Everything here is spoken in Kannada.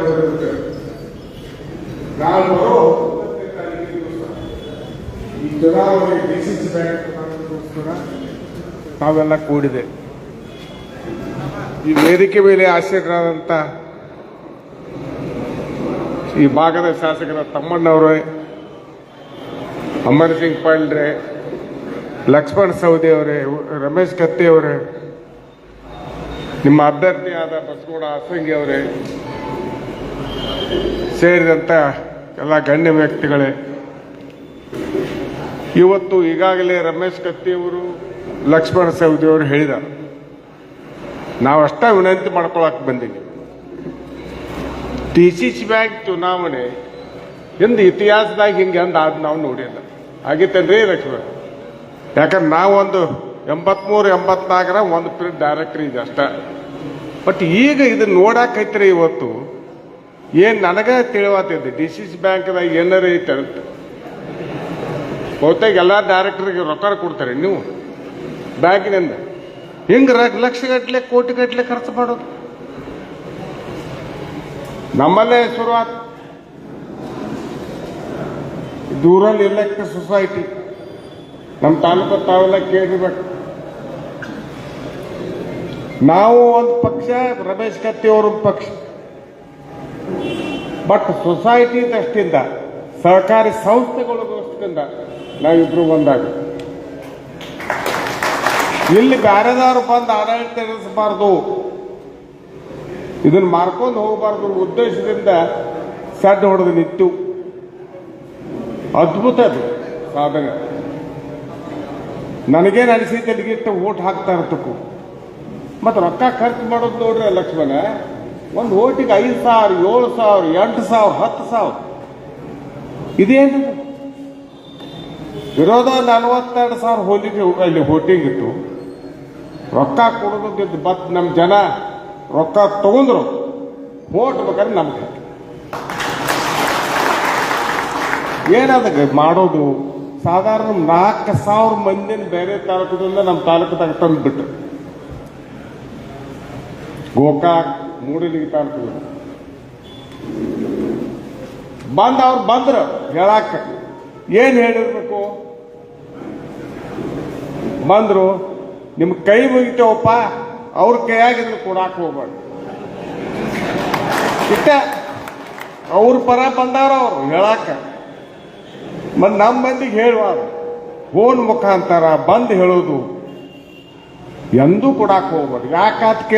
ಇರುತ್ತೆ ನಾಳೆ ಬರೋ ಒಂಬತ್ತನೇ ತಾರೀಕಿನ ಈ ಚುನಾವಣೆ ನಾವೆಲ್ಲ ಕೂಡಿದೆ. ಈ ವೇದಿಕೆ ಮೇಲೆ ಆಸೀನರಾದಂಥ ಈ ಭಾಗದ ಶಾಸಕರ ತಮ್ಮಣ್ಣವರೇ, ಅಮರ್ ಸಿಂಗ್ ಪಾಂಡ್ರೆ, ಲಕ್ಷ್ಮಣ್ ಸವದಿ ಅವರೇ, ರಮೇಶ್ ಕತ್ತಿ ಅವರೇ, ನಿಮ್ಮ ಅಭ್ಯರ್ಥಿಯಾದ ಬಸಗೌಡ ಹಾಸಂಗಿ ಅವರೇ ಸೇರಿದಂಥ ಎಲ್ಲ ಗಣ್ಯ ವ್ಯಕ್ತಿಗಳೇ. ಇವತ್ತು ಈಗಾಗಲೇ ರಮೇಶ್ ಕತ್ತಿಯವರು ಲಕ್ಷ್ಮಣ ಸವದಿಯವರು ಹೇಳಿದ ನಾವಷ್ಟ ವಿನಂತಿ ಮಾಡ್ಕೊಳಕ್ ಬಂದೀವಿ ಡಿ ಸಿ ಸಿ ಬ್ಯಾಂಕ್ ಚುನಾವಣೆ ಎಂದು ಇತಿಹಾಸದಾಗ ಹಿಂಗೆ ಅಂದ ಅದು ನಾವು ನೋಡಿಲ್ಲ. ಆಗಿತ್ತೇನ್ರಿ ಲಕ್ಷ್ಮಣ? ಯಾಕಂದ್ರೆ ನಾವೊಂದು ಎಂಬತ್ಮೂರು, ಎಂಬತ್ನಾಲ್ಕರ ಒಂದು ಪಿರಿಯಡ್ ಡೈರೆಕ್ಟ್ರಿ ಇದೆ ಅಷ್ಟ. ಬಟ್ ಈಗ ಇದನ್ನ ನೋಡಾಕೈತ್ರಿ ಇವತ್ತು ಏನ್ ನನಗ ತಿಳಿವಾತಿದ್ದೆ ಡಿ ಸಿ ಸಿ ಬ್ಯಾಂಕ್ದಾಗ ಏನಾರ ಐತೆ ಅಂತ? ಬಹುತೇಕ ಎಲ್ಲ ಡೈರೆಕ್ಟರ್ಗೆ ರೊಕ್ಕ ಕೊಡ್ತಾರೆ ನೀವು, ಬ್ಯಾಂಕಿನಿಂದ. ಹಿಂಗೆ ಕೋಟಿ ಗಟ್ಟಲೆ ಖರ್ಚು ಮಾಡೋದು. ನಮ್ಮಲ್ಲೇ ಶುರುವಾತ್ ದೂರಲ್ಲಿ ಇಲೆಕ್ಟ್ ಸೊಸೈಟಿ ನಮ್ಮ ತಾಲೂಕು ತಾವೆಲ್ಲ ಕೇಳಿರ್ಬೇಕು. ನಾವು ಒಂದು ಪಕ್ಷ, ರಮೇಶ್ ಕತ್ತಿ ಅವರು ಪಕ್ಷ. ಬಟ್ ಸೊಸೈಟಿ ದೃಷ್ಟಿಯಿಂದ ಸಹಕಾರಿ ಸಂಸ್ಥೆಗಳ ದೃಷ್ಟಿಯಿಂದ ನಾವಿಬ್ರು ಒಂದಾಗ. ಇಲ್ಲಿ ಬ್ಯಾರೆದವ್ರು ಬಂದು ಆಡಳಿತ ನಡೆಸಬಾರ್ದು. ಇದನ್ನ ಮಾರ್ಕೊಂಡು ಹೋಗಬಾರ್ದು ಉದ್ದೇಶದಿಂದ ಸಡ್ಡು ಹೊಡೆದು ನಿಂತು. ಅದ್ಭುತ ಅದು ಸಾಧನೆ. ನನಗೇನು ತೆಲುಗಿಟ್ಟು ಓಟ್ ಹಾಕ್ತಾ ಇರ್ತಕ್ಕೂ ಮತ್ತು ರೊಕ್ಕ ಖರ್ಚು ಮಾಡೋದು ನೋಡ್ರಿ ಲಕ್ಷ್ಮಣ. ಒಂದು ಓಟಿಗೆ ಐದು ಸಾವಿರ, ಏಳು ಸಾವಿರ, ಎಂಟು ಸಾವಿರ, ಹತ್ತು ಸಾವಿರ. ಇದೇನು? ವಿರೋಧ ನಲವತ್ತೆರಡು ಸಾವಿರ ಹೋಲಿಗೆ ಅಲ್ಲಿ ಹೋಟಿಂಗ್ ಇತ್ತು. ರೊಕ್ಕ ಕೊಡೋದಿದ್ದು ಬತ್ ನಮ್ಮ ಜನ ರೊಕ್ಕ ತಗೊಂಡ್ರು. ಓಟ್ ಬೇಕಾದ್ರೆ ನಮ್ಗೆ ಏನದ ಮಾಡೋದು? ಸಾಧಾರಣ ನಾಲ್ಕು ಸಾವಿರ ಮಂದಿನ ಬೇರೆ ತಾಲೂಕದಿಂದ ನಮ್ಮ ತಾಲೂಕದಾಗ ತಂದ್ಬಿಟ್ಟು ಗೋಕಾಕ್ ಮೂಡಲಿಗೆ ಅಂತ ಬಂದ ಅವ್ರು ಬಂದ್ರ ಹೇಳಾಕ ಏನ್ ಹೇಳಿರ್ಬೇಕು? ಬಂದ್ರು, ನಿಮ್ ಕೈ ಮುಗಿತೇವಪ್ಪ, ಅವ್ರ ಕೈಯಾಗಿದ್ರು ಕೊಡಾಕ ಹೋಗ್ಬಾರ್ದು ಇಟ್ಟ ಅವ್ರ ಪರ ಬಂದಾರ ಅವ್ರು ಹೇಳಾಕ ಮತ್ ನಮ್ಮ ಮಂದಿಗೆ ಹೇಳುವಾರ, ಫೋನ್ ಮುಖಾಂತರ ಬಂದು ಹೇಳೋದು, ಎಂದೂ ಕೊಡಾಕ ಹೋಗ್ಬಾರ್ದು ಯಾಕಾತ್